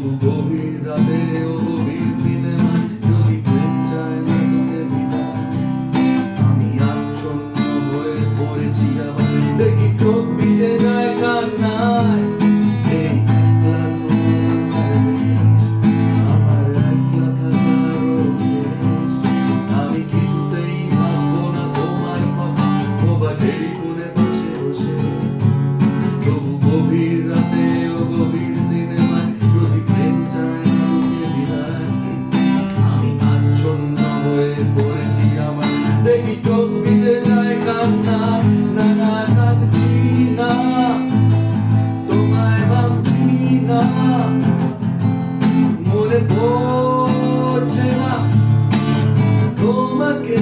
তবু গভীর রাতে ও গভীর যদি প্রেম চায় না তোকে বিদায়। আমি আচ্ছন্ন হয়ে পড়েছি আবার। দেখি চোখ ভিজে যায় কান্নায়। বসে। করেছি আমার। দেখি চোখ ভিজে যায় কান্না না না কাঁদছি না। তোমায় ভাবছি না। মনে পড়ছে না তোমাকে।